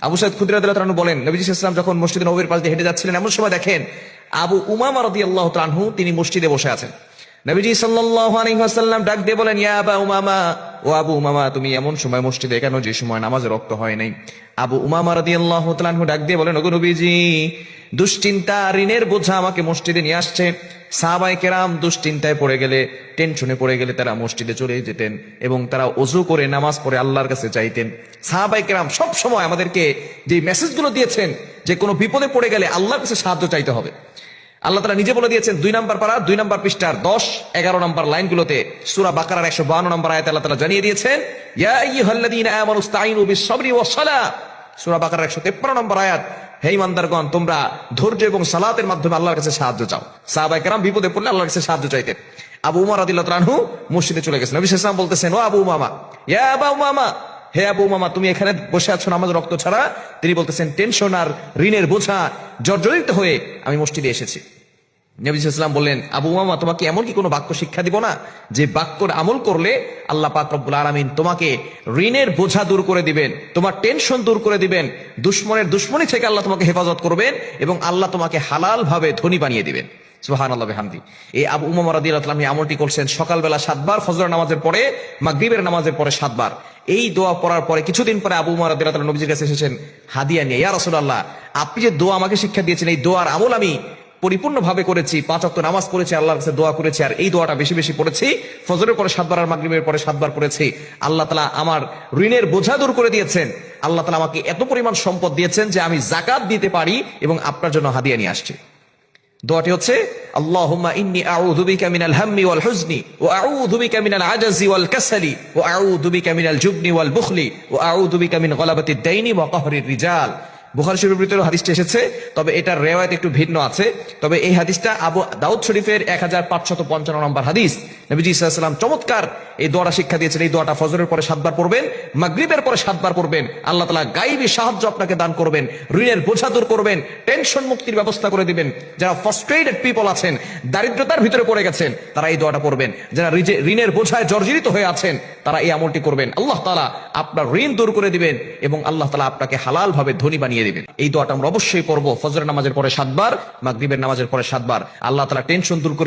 আবু সাইদ খুদ্ দিল্লাহ বলেন, নবীজি ইসলাম যখন মসজিদ নবীর পাশ দিয়ে হেঁটে যাচ্ছিলেন, এমন সময় দেখেন আবু উমা রদি আল্লাহ তানহু তিনি মসজিদে বসে আছেন। নবীজি ওয়াসাল্লাম ডাক দিয়ে বলেন, ইয়া উমামা, ও আবু উমামা, তুমি এমন সময় মসজিদে কেন যে সময় নামাজে রক্ত হয় নাই? আবু উমামা রাদিয়াল্লাহু আল্লাহ ডাক দিয়ে বলেন, ওগো নবীজি, দুশ্চিন্তা ঋণের বোঝা আমাকে মসজিদে নিয়ে আসছে। সাহাবাই কেরাম দুশ্চিন্তায় পড়ে গেলে, টেনশনে পড়ে গেলে তারা মসজিদে চলে যেতেন এবং তারা অজু করে নামাজ পড়ে আল্লাহর কাছে চাইতেন। সাহাবাই কেরাম সব সময় আমাদেরকে যে মেসেজগুলো দিয়েছেন যে কোনো বিপদে পড়ে গেলে আল্লাহর কাছে সাহায্য চাইতে হবে। আল্লাহ তালা নিজে বলে দিয়েছেন, দুই নম্বর পারা, দুই নম্বর পৃষ্ঠার দশ, এগারো নম্বর লাইনগুলোতে সুরা বাকারার একশো বান্ন নম্বর আয়াত আল্লাহ তালা জানিয়ে দিয়েছেন ওয়াস-সালাহ বাকারার একশো তেপ্পান্ন নম্বর আয়াত, হে ইমানদারগণ, তোমরা ধৈর্য এবং সালাতের মাধ্যমে আল্লাহর কাছে সাহায্য চাও। সাহাবায়ে কেরাম বিপদে পড়লে আল্লাহর কাছে সাহায্য চাইতেন। আবু উমর রাদিয়াল্লাহু তাআলা মসজিদে চলে গেছেন। নবী সাল্লাল্লাহু বলতেছেন, ও আবু উমামা, ইয়া আবু উমামা, হে আবু মামা তুমি এখানে বসে আছো আমাদের রক্ত ছাড়া? তিনি বলতেছেন, টেনশন আর ঋণের বোঝা জর্জরিত হয়ে আমি মসজিদে এসেছি। নবী বললেন, আবু মামা তোমাকে এমন কি কোনো বাক্য শিক্ষা দিব না? যে বাক্যর আমল করলে আল্লাহ পাক রব্বুল আলামিন তোমাকে ঋণের বোঝা দূর করে দিবেন, তোমার টেনশন দূর করে দিবেন, দুশ্মনের দুশ্মনী থেকে আল্লাহ তোমাকে হেফাজত করবেন এবং আল্লাহ তোমাকে হালাল ভাবে ধনী বানিয়ে দিবেন। হামদি এই আবু উমামা আমলটি করছেন সকালবেলা সাতবার নামাজের পরে নামাজের পরে সাতবার। এই দোয়া পড়ার পরে কিছুদিন পরে কাছে এসেছেন, হাদিয়া নিয়ে আপনি যে দোয়া আমাকে শিক্ষা দিয়েছেন, এই দোয়ার আমল আমি পরিপূর্ণভাবে করেছি, পাঁচ অক্ট নামাজ পড়েছি, আল্লাহর কাছে দোয়া করেছি, আর এই দোয়াটা বেশি বেশি পড়েছি। ফজরের পরে সাতবার আর মাগরিবের পরে সাতবার পড়েছি। আল্লাহ তালা আমার ঋণের বোঝা দূর করে দিয়েছেন। আল্লাহ তালা আমাকে এত পরিমাণ সম্পদ দিয়েছেন যে আমি জাকাত দিতে পারি এবং আপনার জন্য হাদিয়া নিয়ে আসছি। দোয়াটি হচ্ছে, আল্লাহুম্মা ইন্নী আউযু বিকা হাম্মি ওয়াল হুজনি, ওয়া আউযু বিকা মিনাল আজাজি ওয়াল কাসালি, ওয়া আউযু বিকা মিনাল জুবনি ওয়াল বুখলি, ওয়া রিজাল। বুখারী শরীফের ভিতরে হাদিসটা এসেছে, তবে এটার রেওয়ায়ত একটু ভিন্ন আছে। তবে এই হাদিসটা আবু দাউদ শরীফের এক হাজার পাঁচশত পঞ্চান্ন নম্বর হাদিস। নবীজি সাল্লাম চমৎকার এই দোয়াটা শিক্ষা দিয়েছেন, এই দোয়াটা ফজরের পরে সাতবার পড়বেন, মাগরিবের পরে সাতবার পড়বেন। আল্লাহ তালা গাইবী সাহায্য আপনাকে দান করবেন, ঋণের বোঝা দূর করবেন, টেনশন মুক্তির ব্যবস্থা করে দিবেন। যারা ফ্রাস্ট্রেটেড পিপল আছেন, দারিদ্রতার ভিতরে পড়ে গেছেন, তারা এই দোয়াটা পড়বেন। যারা ঋণের বোঝায় জর্জরিত হয়ে আছেন, তারা এই আমলটি করবেন। আল্লাহ তালা আপনার ঋণ দূর করে দিবেন এবং আল্লাহ তালা আপনাকে হালাল ভাবে ধনী বানিয়ে দিবেন এই দোয়াটা আমরা অবশ্যই করব। ফজরের নামাজের পরে সাতবার, মাগরিবের নামাজের পরে সাতবার। আল্লাহ তালা টেনশন দূর করে